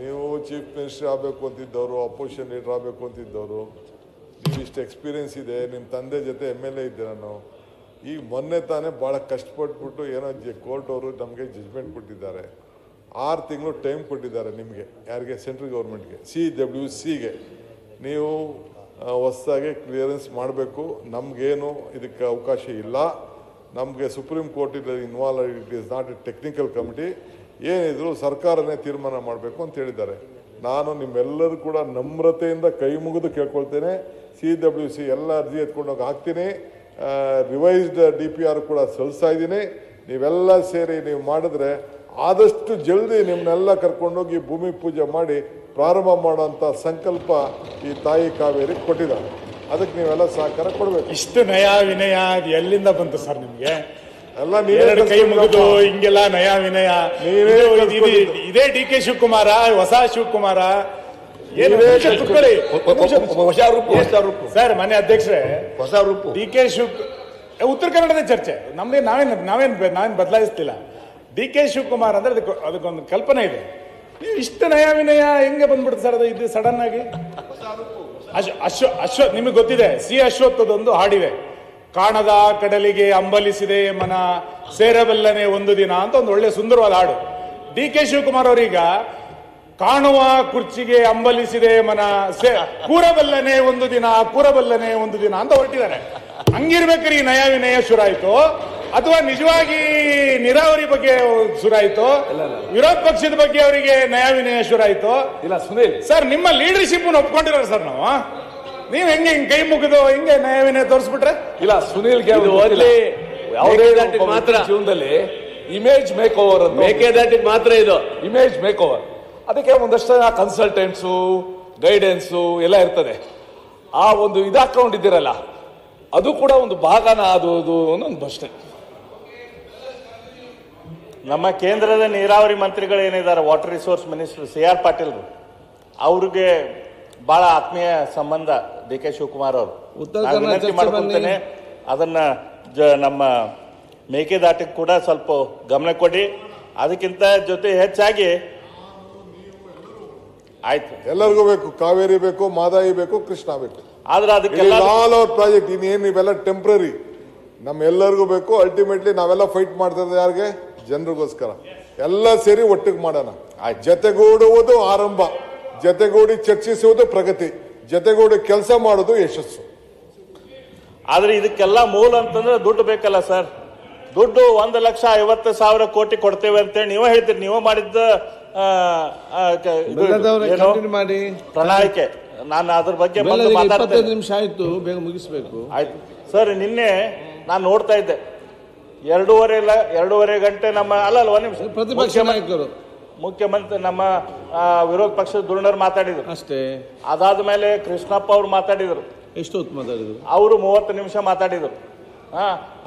ನೀವು chief minister ಆಗಬೇಕು ಅಂತಿದ್ದವರು opposition leader ಆಗಬೇಕು ಅಂತಿದ್ದವರು ಇಷ್ಟು ಎಕ್ಸ್ಪೀರಿಯೆನ್ಸ್ ಇದೆ ನಿಮ್ಮ ತಂದೆ ಜೊತೆ ಎಂ ಎಲ್ ಎ ಇದ್ದೆ ನಾನು. ಈಗ ಮೊನ್ನೆ ತಾನೇ ಭಾಳ ಕಷ್ಟಪಟ್ಬಿಟ್ಟು ಏನೋ ಜಿ ಕೋರ್ಟ್ ಅವರು ನಮಗೆ ಜಜ್ಮೆಂಟ್ ಕೊಟ್ಟಿದ್ದಾರೆ. ಆರು ತಿಂಗಳು ಟೈಮ್ ಕೊಟ್ಟಿದ್ದಾರೆ ನಿಮಗೆ, ಯಾರಿಗೆ? ಸೆಂಟ್ರಲ್ ಗೌರ್ಮೆಂಟ್ಗೆ ಸಿ ಡಬ್ಲ್ಯೂ ಸಿಗೆ ನೀವು ಹೊಸದಾಗಿ ಕ್ಲಿಯರೆನ್ಸ್ ಮಾಡಬೇಕು, ನಮಗೇನು ಇದಕ್ಕೆ ಅವಕಾಶ ಇಲ್ಲ. ನಮಗೆ supreme court involve it is not a technical committee ಏನಿದ್ರು ಸರ್ಕಾರನೇ ತೀರ್ಮಾನ ಮಾಡಬೇಕು ಅಂತ ಹೇಳಿದ್ದಾರೆ. ನಾನು ನಿಮ್ಮೆಲ್ಲರೂ ಕೂಡ ನಮ್ರತೆಯಿಂದ ಕೈ ಮುಗಿದು ಕೇಳ್ಕೊಳ್ತೇನೆ. ಸಿ ಡಬ್ಲ್ಯೂ ಸಿ ಎಲ್ಲ ಅರ್ಜಿ ಎತ್ಕೊಂಡೋಗಿ ಹಾಕ್ತೀನಿ. ರಿವೈಸ್ಡ್ ಡಿ ಪಿ ಆರ್ ಕೂಡ ಸಲ್ಲಿಸ್ತಾ ಇದ್ದೀನಿ. ನೀವೆಲ್ಲ ಸೇರಿ ನೀವು ಮಾಡಿದ್ರೆ ಆದಷ್ಟು ಜಲ್ದಿ ನಿಮ್ಮನ್ನೆಲ್ಲ ಕರ್ಕೊಂಡೋಗಿ ಭೂಮಿ ಪೂಜೆ ಮಾಡಿ ಪ್ರಾರಂಭ ಮಾಡುವಂಥ ಸಂಕಲ್ಪ ಈ ತಾಯಿ ಕಾವೇರಿ ಕೊಟ್ಟಿದ್ದಾರೆ. ಅದಕ್ಕೆ ನೀವೆಲ್ಲ ಸಹಕಾರ ಕೊಡಬೇಕು. ಇಷ್ಟು ನಯ ವಿನಯ ಅದು ಎಲ್ಲಿಂದ ಬಂತು ಸರ್ ನಿಮ್ಗೆ? ನೀವೇ ಎರಡು ಕೈ ಮುಗಿದು. ಹಿಂಗೆಲ್ಲ ನಯ ವಿನಯ. ನೀವೇ ಇದು- ಡಿ ಕೆ ಶಿವಕುಮಾರ ಹೊಸ ಶಿವಕುಮಾರ. ಹೊಸ ರೂಪು ಹೊಸ ರೂಪು. ಸರ್ ಮನೆ ಅಧ್ಯಕ್ಷರೇ ಹೊಸ ರೂಪು. ಡಿ ಕೆ ಶಿವ್ ಏ, ಉತ್ತರ ಕನ್ನಡದ ಚರ್ಚೆ. ನಮ್ದೇ ನಾವೇನು ನಾವೇನು ನಾವೇನು ಬದಲಾಯಿಸ್ತಿಲ್ಲ. ಡಿ ಕೆ ಶಿವಕುಮಾರ್ ಅಂದ್ರೆ ಅದಕ್ಕೆ ಅದಕ್ಕೊಂದು ಕಲ್ಪನೆ ಇದೆ. ನೀವು ಇಷ್ಟು ನಯ ವಿನಯ ಹೆಂಗೆ ಬಂದ್ಬಿಡ್ತು ಸರ್ ಅದು ಇದು ಸಡನ್ ಆಗಿ ಅಶ್ ಅಶ್ವ ಅಶ್ವ ನಿಮಗೆ ಗೊತ್ತಿದೆ ಸಿ ಅಶ್ವತ್ಥದೊಂದು ಹಾಡಿದೆ. ಕಾಣದ ಕಡಲಿಗೆ ಅಂಬಲಿಸಿದೆ ಮನ ಸೇರಬಲ್ಲನೆ ಒಂದು ದಿನ ಅಂತ ಒಂದು ಒಳ್ಳೆ ಸುಂದರವಾದ ಹಾಡು. ಡಿ ಕೆ ಶಿವಕುಮಾರ್ ಅವರೀಗ ಕಾಣುವ ಕುರ್ಚಿಗೆ ಅಂಬಲಿಸಿದೆ ಮನ ಸೇ ಕೂರಬಲ್ಲನೆ ಒಂದು ದಿನ ಕೂರಬಲ್ಲನೆ ಒಂದು ದಿನ ಅಂತ ಹೊರಟಿದ್ದಾರೆ. ಹಂಗಿರ್ಬೇಕ್ರಿ ಈ ನಯ ವಿನಯ ಶುರಾಯ್ತು. ಅಥವಾ ನಿಜವಾಗಿ ನೀರಾವರಿ ಬಗ್ಗೆ ಶುರಾಯ್ತು. ವಿರೋಧ ಪಕ್ಷದ ಬಗ್ಗೆ ಅವರಿಗೆ ನಯ ವಿನಯ ಶುರಾಯ್ತು. ಇಲ್ಲ ಸುನೀಲ್. ಸರ್ ನಿಮ್ಮ ಲೀಡರ್ಶಿಪ್ ಒಪ್ಕೊಂಡಿರೋ ಸರ್ ನಾವು. ನೀವ್ ಹೆಂಗೆ ಹಿಂಗ್ ಕೈ ಮುಗಿದು ಹಿಂಗೆ ನಯವಿನೇ ತೋರಿಸ್ಬಿಟ್ರೆ? ಇಲ್ಲ ಸುನೀಲ್ ಮಾತ್ರ. ಜೀವನದಲ್ಲಿ ಇಮೇಜ್ ಮೇಕ್ ಓವರ್ ಮೇಕೆದಾಟಿಗೆ ಮಾತ್ರ ಇದು. ಇಮೇಜ್ ಮೇಕ್ ಓವರ್ ಅದಕ್ಕೆ ಒಂದಷ್ಟು ಜನ ಕನ್ಸಲ್ಟೆಂಟ್ಸು ಗೈಡೆನ್ಸು ಎಲ್ಲ ಇರ್ತದೆ. ಆ ಒಂದು ಇದು ಹಾಕೊಂಡಿದ್ದೀರಲ್ಲ ಅದು ಕೂಡ ಒಂದು ಭಾಗನ ಅದು ಅದು ಒಂದು ಪ್ರಶ್ನೆ. ನಮ್ಮ ಕೇಂದ್ರದ ನೀರಾವರಿ ಮಂತ್ರಿಗಳು ಏನಿದ್ದಾರೆ? Water resource minister C R Patil ಅವ್ರಿಗೆ ಬಹಳ ಆತ್ಮೀಯ ಸಂಬಂಧ ಡಿ ಕೆ ಶಿವಕುಮಾರ್ ಅವರು. ವಿನಂತಿ ಮಾಡ್ಕೊಳ್ತೇನೆ. ಅದನ್ನ ಜ- ನಮ್ಮ ಮೇಕೆದಾಟಿಗೆ ಕೂಡ ಸ್ವಲ್ಪ ಗಮನ ಕೊಡಿ. ಅದಕ್ಕಿಂತ ಜೊತೆ ಹೆಚ್ಚಾಗಿ ಆಯ್ತು. ಎಲ್ಲರಿಗೂ ಬೇಕು. ಕಾವೇರಿ ಬೇಕು ಮಾದಾಯಿ ಬೇಕು ಕೃಷ್ಣ ಬೇಕು. ಆದ್ರೆ ಅದಕ್ಕೆಲ್ಲ ಆಲ್ ಅವರ್ ಪ್ರಾಜೆಕ್ಟ್ ಇನ್ನೇನು ಇವೆಲ್ಲ ಟೆಂಪ್ರರಿ ನಮ್ಮೆಲ್ಲರಿಗೂ ಬೇಕು. ಅಲ್ಟಿಮೇಟ್ಲಿ ನಾವೆಲ್ಲ ಫೈಟ್ ಮಾಡ್ತಾ ಯಾರಿಗೆ? ಜನರಿಗೋಸ್ಕರ. ಎಲ್ಲ ಸೇರಿ ಒಟ್ಟಿಗೆ ಮಾಡೋಣ. ಜತೆಗೂಡುವುದು ಆರಂಭ. ಜತೆಗೂಡಿ ಚರ್ಚಿಸುವುದು ಪ್ರಗತಿ ಜತೆಗೂಡಿ ಕೆಲಸ ಮಾಡೋದು ಯಶಸ್ಸು. ಆದ್ರೆ ಇದಕ್ಕೆಲ್ಲ ಮೂಲ ಅಂತಂದ್ರೆ ದುಡ್ಡು ಬೇಕಲ್ಲ ಸರ್. ದುಡ್ಡು ಒಂದು ಲಕ್ಷ ಐವತ್ತು ಸಾವಿರ ಕೋಟಿ ಕೊಡ್ತೇವೆ ಅಂತೇಳಿ ನೀವೇ ಹೇಳ್ತೀರಿ ನೀವು ಮಾಡಿದ್ದ ಪ್ರಣಾಳಿಕೆ. ನಾನು ಅದ್ರ ಬಗ್ಗೆ ಮಾತಾಡ್ತೇನೆ. ನಿಮಿಷ ಆಯ್ತು ಬೇಗ ಮುಗಿಸ್ಬೇಕು. ಆಯ್ತು. ಸರ್ ನಿನ್ನೆ ನಾನು ನೋಡ್ತಾ ಇದ್ದೆ. ಎರಡೂವರೆ ಇಲ್ಲ ಎರಡೂವರೆ ಗಂಟೆ ನಮ್ಮ ಅಲ್ಲ ಅಲ್ಲ ಒಂದ್ ನಿಮಿಷ. ಪ್ರತಿಪಕ್ಷ ಮುಖ್ಯಮಂತ್ರಿ- ನಾಯಕರು. ಮುಖ್ಯಮಂತ್ರಿ ನಮ್ಮ ವಿರೋಧ ಪಕ್ಷದ ಧುರೀಣರು ಮಾತಾಡಿದ್ರು. ಅಷ್ಟೇ. ಅದಾದ ಮೇಲೆ ಕೃಷ್ಣಪ್ಪ ಅವ್ರು ಮಾತಾಡಿದರು. ಎಷ್ಟು ಹೊತ್ತು ಮಾತಾಡಿದರು? ಅವರು ಮೂವತ್ತು ನಿಮಿಷ ಮಾತಾಡಿದರು. ಹಾ